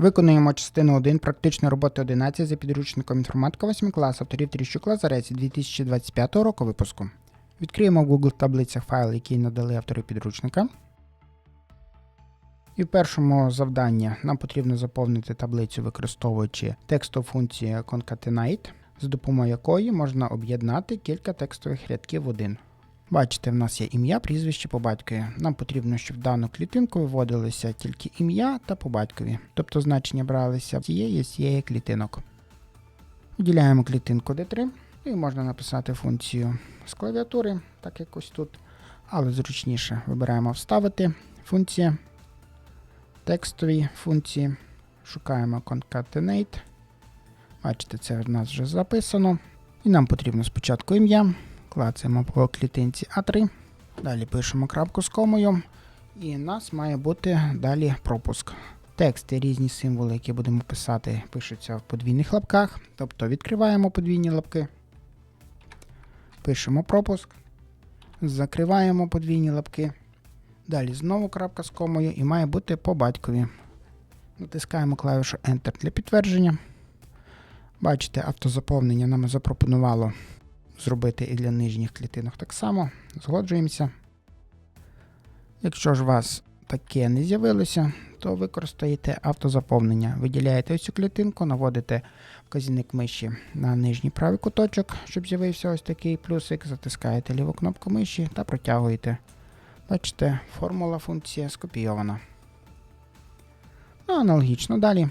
Виконуємо частину 1 практичної роботи 11 за підручником інформатика 8 клас авторів Тріщук Лазарець 2025 року випуску. Відкриємо в Google таблицях файл, який надали автори підручника. І в першому завданні нам потрібно заповнити таблицю, використовуючи текстову функцію concatenate, з допомогою якої можна об'єднати кілька текстових рядків в один. Бачите, в нас є ім'я, прізвище по батькові. Нам потрібно, щоб в дану клітинку виводилися тільки ім'я та по батькові, тобто значення бралися з цієї цієї клітинок. Виділяємо клітинку D3 і можна написати функцію з клавіатури, так як ось тут, але зручніше вибираємо вставити функція, текстові функції, шукаємо concatenate. Бачите, це в нас вже записано. І нам потрібно спочатку ім'я. Клацаємо по клітинці А3. Далі пишемо крапку з комою. І у нас має бути далі пропуск. Тексти, різні символи, які будемо писати, пишуться в подвійних лапках. Тобто відкриваємо подвійні лапки. Пишемо пропуск. Закриваємо подвійні лапки. Далі знову крапка з комою і має бути по батькові. Натискаємо клавішу Enter для підтвердження. Бачите, автозаповнення нам запропонувало зробити і для нижніх клітинок так само. Згоджуємося. Якщо ж у вас таке не з'явилося, то використаєте автозаповнення. Виділяєте ось цю клітинку, наводите вказівник миші на нижній правий куточок, щоб з'явився ось такий плюсик, затискаєте ліву кнопку миші та протягуєте. Бачите, формула функція скопійована. Ну, аналогічно далі.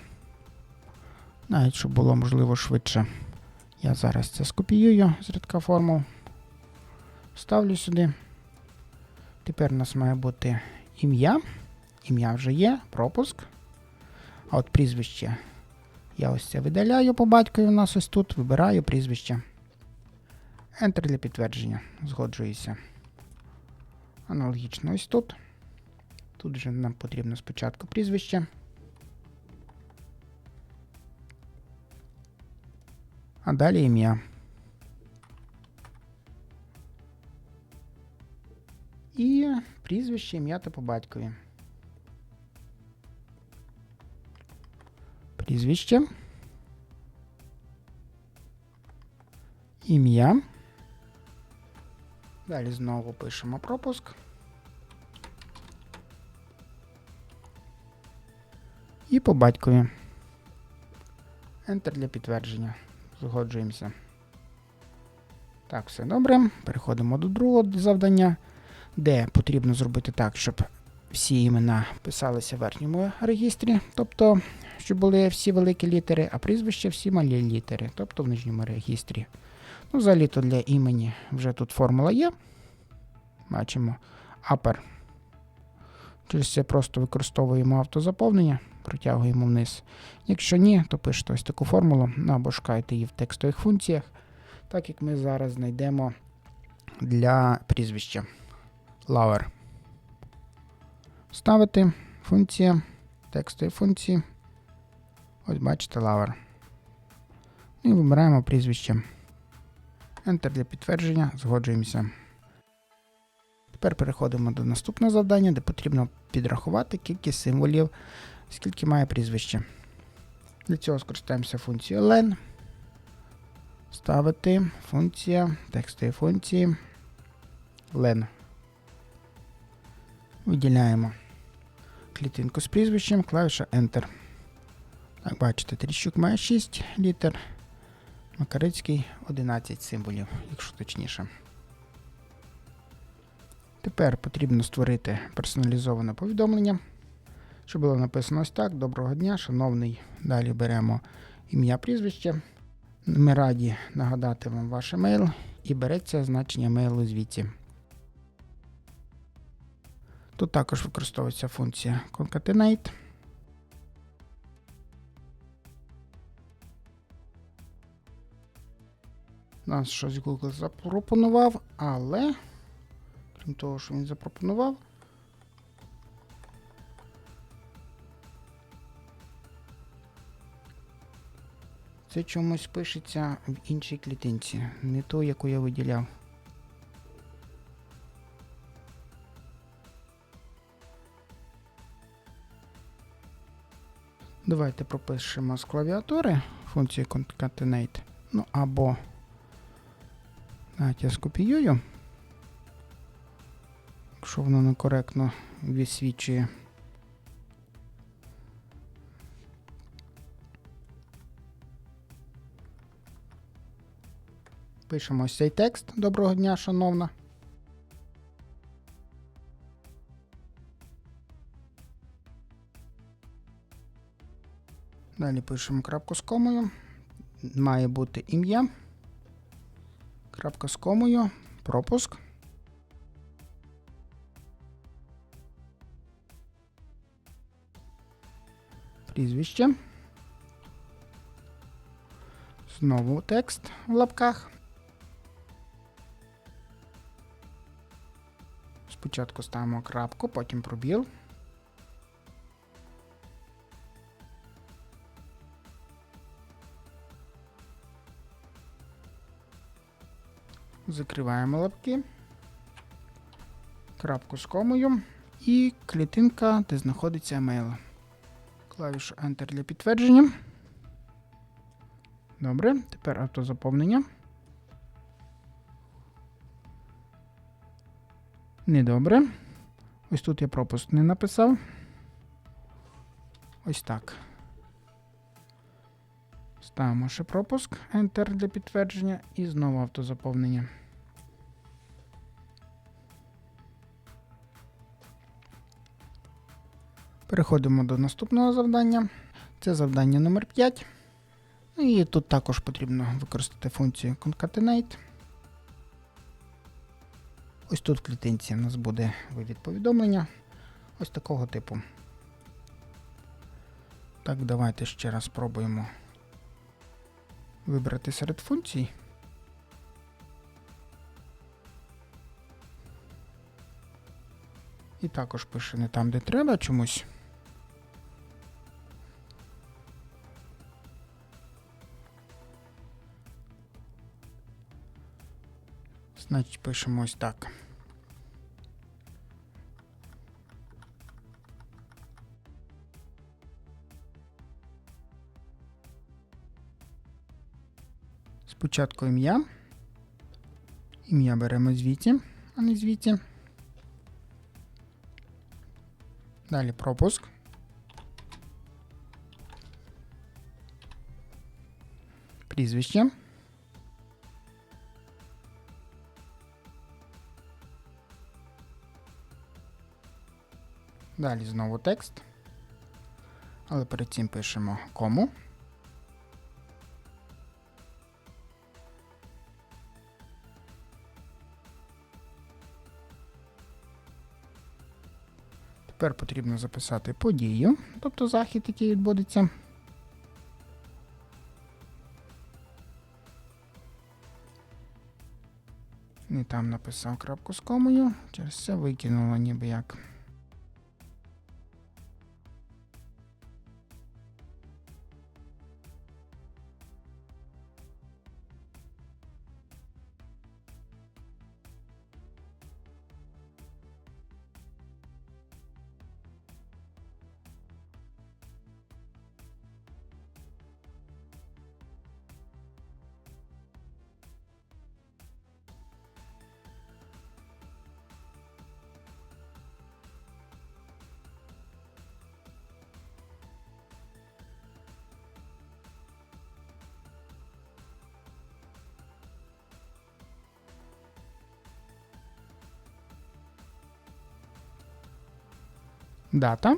Навіть щоб було можливо швидше. Я зараз це скопіюю з рядка формул. Ставлю сюди. Тепер у нас має бути ім'я. Ім'я вже є, пропуск. А от прізвище. Я ось це видаляю по батькові у нас ось тут, вибираю прізвище. Enter для підтвердження. Згоджуюся. Аналогічно ось тут. Тут вже нам потрібно спочатку прізвище. А далі ім'я. І прізвище, ім'я та по батькові. Прізвище. Ім'я. Далі знову пишемо пропуск. І по батькові. Enter для підтвердження. Згоджуємося. Так, все добре. Переходимо до другого завдання, де потрібно зробити так, щоб всі імена писалися в верхньому регістрі, тобто, щоб були всі великі літери, а прізвища всі малі літери, тобто в нижньому регістрі. Ну, взагалі то для імені вже тут формула є. Бачимо upper. Через це просто використовуємо автозаповнення, протягуємо вниз. Якщо ні, то пишете ось таку формулу ну, або шукайте її в текстових функціях, так як ми зараз знайдемо для прізвища lower. Ставити функція, текстові функції. Ось бачите lower. І вибираємо прізвище. Enter для підтвердження, згоджуємося. Тепер переходимо до наступного завдання, де потрібно підрахувати кількість символів, скільки має прізвище. Для цього скористаємося функцією len. Ставити функція текстові функції len. Виділяємо клітинку з прізвищем, клавіша Enter. Так, бачите, Тріщук має 6 літер, Макарицький 11 символів, якщо точніше. Тепер потрібно створити персоналізоване повідомлення, що було написано ось так. Доброго дня, шановний. Далі беремо ім'я прізвище. Ми раді нагадати вам ваш емейл і береться значення мейлу звідси. Тут також використовується функція concatenate. Нас щось Google запропонував, але крім того, що він запропонував. Це чомусь пишеться в іншій клітинці, не ту, яку я виділяв. Давайте пропишемо з клавіатури функцію concatenate. Ну або навіть я скопіюю. Якщо воно некоректно висвічує. Пишемо ось цей текст. Доброго дня, шановна. Далі пишемо крапку з комою. Має бути ім'я. Крапка з комою. Пропуск. Прізвище. Знову текст в лапках. Спочатку ставимо крапку, потім пробіл. Закриваємо лапки. Крапку з комою. І клітинка, де знаходиться емейл. Клавішу Enter для підтвердження. Добре, тепер автозаповнення. Недобре. Ось тут я пропуск не написав. Ось так. Ставимо ще пропуск Enter для підтвердження і знову автозаповнення. Переходимо до наступного завдання. Це завдання номер 5. Ну і тут також потрібно використати функцію concatenate. Ось тут в клітинці у нас буде вивід повідомлення. Ось такого типу. Так, давайте ще раз спробуємо вибрати серед функцій. І також пише не там, де треба чомусь. Значить, пишемо ось так. Спочатку ім'я. Ім'я беремо звідси, а не звідси. Далі пропуск. Прізвище. Далі знову текст. Але перед цим пишемо кому. Тепер потрібно записати подію, тобто захід, який відбудеться. Не там написав крапку з комою, через це викинуло ніби як. Дата.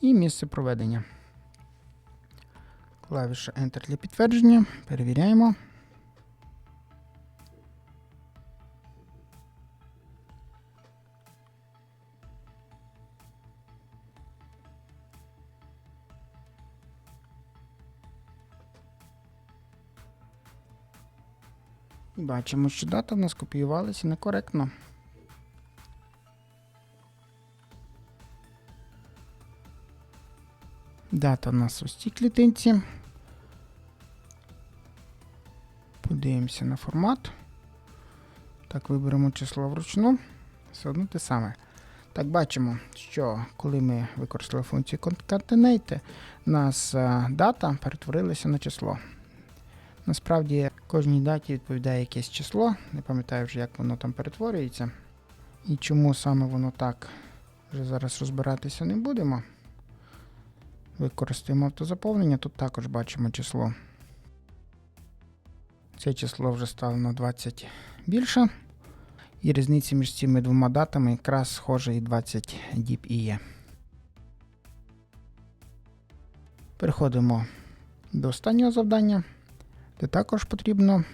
І місце проведення. Клавіша Enter для підтвердження. Перевіряємо. Бачимо, що дата в нас копіювалася некоректно. Дата у нас ось цій клітинці. Подивимося на формат. Так, виберемо число вручну. Все одно те саме. Так, бачимо, що коли ми використали функцію concatenate, у нас дата перетворилася на число. Насправді кожній даті відповідає якесь число, не пам'ятаю вже, як воно там перетворюється. І чому саме воно так, вже зараз розбиратися не будемо. Використаємо автозаповнення, тут також бачимо число. Це число вже стало на 20 більше. І різниця між цими двома датами якраз схожа і 20 діб і є. Переходимо до останнього завдання, де також потрібно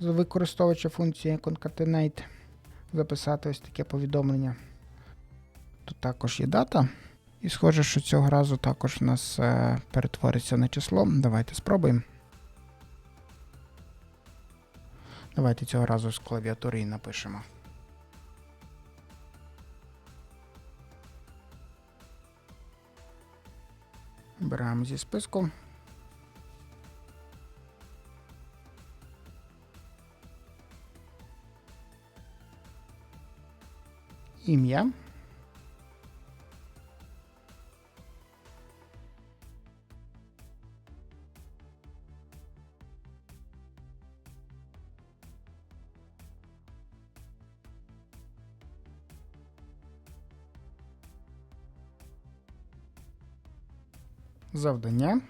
за використовувача функції concatenate записати ось таке повідомлення. Тут також є дата. І схоже, що цього разу також у нас е, перетвориться на число. Давайте спробуємо. Давайте цього разу з клавіатури і напишемо. Беремо зі списку. Ім'я. Завдання.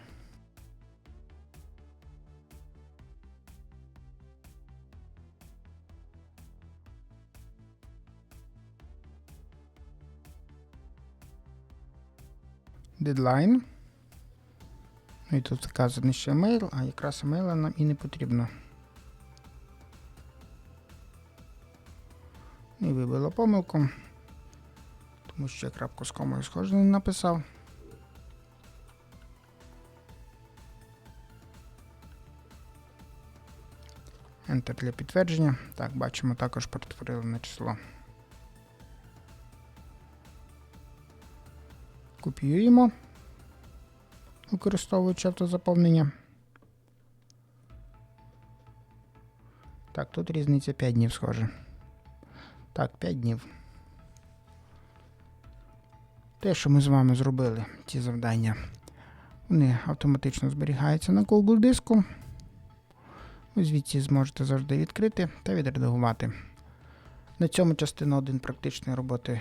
Дедлайн. Ну і тут вказаний ще емейл, а якраз емейла нам і не потрібно. І вибило помилку, тому що я крапку з комою схоже не написав. Enter для підтвердження. Так, бачимо, також перетворили на число. Копіюємо, використовуючи автозаповнення. Так, тут різниця 5 днів схоже. Так, 5 днів. Те, що ми з вами зробили, ці завдання, вони автоматично зберігаються на Google диску. Ви звідси зможете завжди відкрити та відредагувати. На цьому частина 1 практичної роботи